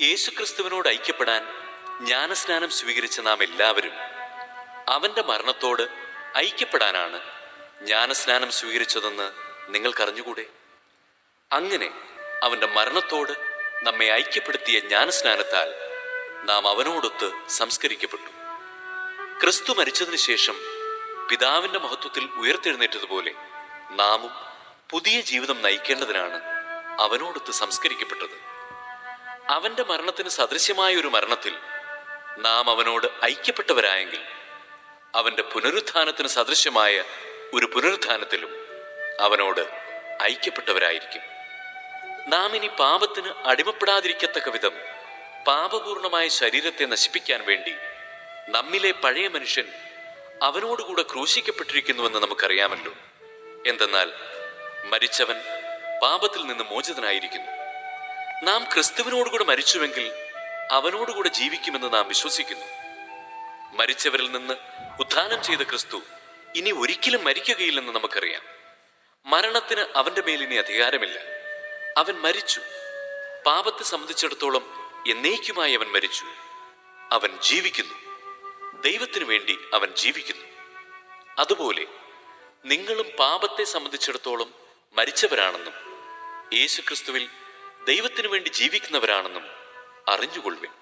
യേശുക്രിസ്തുവിനോട് ഐക്യപ്പെടാൻ ജ്ഞാനസ്നാനം സ്വീകരിച്ച നാം എല്ലാവരും അവന്റെ മരണത്തോട് ഐക്യപ്പെടാനാണ് ജ്ഞാനസ്നാനം സ്വീകരിച്ചതെന്ന് നിങ്ങൾക്കറിഞ്ഞുകൂടെ? അങ്ങനെ അവന്റെ മരണത്തോട് നമ്മെ ഐക്യപ്പെടുത്തിയ ജ്ഞാനസ്നാനത്താൽ നാം അവനോടൊത്ത് സംസ്കരിക്കപ്പെട്ടു. ക്രിസ്തു മരിച്ചതിനു ശേഷം പിതാവിന്റെ മഹത്വത്തിൽ ഉയർത്തെഴുന്നേറ്റതുപോലെ നാമും പുതിയ ജീവിതം നയിക്കേണ്ടതിനാണ് അവനോടൊത്ത് സംസ്കരിക്കപ്പെട്ടത്. അവന്റെ മരണത്തിന് സദൃശ്യമായ ഒരു മരണത്തിൽ നാം അവനോട് ഐക്യപ്പെട്ടവരായെങ്കിൽ അവന്റെ പുനരുത്ഥാനത്തിന് സദൃശ്യമായ ഒരു പുനരുത്ഥാനത്തിലും അവനോട് ഐക്യപ്പെട്ടവരായിരിക്കും. നാം ഇനി പാപത്തിന് അടിമപ്പെടാതിരിക്കത്തക്ക വിധം പാപപൂർണമായ ശരീരത്തെ നശിപ്പിക്കാൻ വേണ്ടി നമ്മിലെ പഴയ മനുഷ്യൻ അവനോടുകൂടെ ക്രൂശിക്കപ്പെട്ടിരിക്കുന്നുവെന്ന് നമുക്കറിയാമല്ലോ. എന്തെന്നാൽ മരിച്ചവൻ പാപത്തിൽ നിന്ന് മോചിതനായിരിക്കുന്നു. നാം ക്രിസ്തുവിനോടുകൂടെ മരിച്ചുവെങ്കിൽ അവനോടുകൂടെ ജീവിക്കുമെന്ന് നാം വിശ്വസിക്കുന്നു. മരിച്ചവരിൽ നിന്ന് ഉദ്ധാനം ചെയ്ത ക്രിസ്തു ഇനി ഒരിക്കലും മരിക്കുകയില്ലെന്ന് നമുക്കറിയാം. മരണത്തിന് അവന്റെ മേലിനി അധികാരമില്ല. അവൻ മരിച്ചു. പാപത്തെ സംബന്ധിച്ചിടത്തോളം എന്നേക്കുമായി അവൻ മരിച്ചു. അവൻ ജീവിക്കുന്നു. ദൈവത്തിനു വേണ്ടി അവൻ ജീവിക്കുന്നു. അതുപോലെ നിങ്ങളും പാപത്തെ സംബന്ധിച്ചിടത്തോളം മരിച്ചവരാണെന്നും യേശുക്രിസ്തുവിൽ ദൈവത്തിനു വേണ്ടി ജീവിക്കുന്നവരാണെന്നും അറിഞ്ഞുകൊള്ളുവിൻ.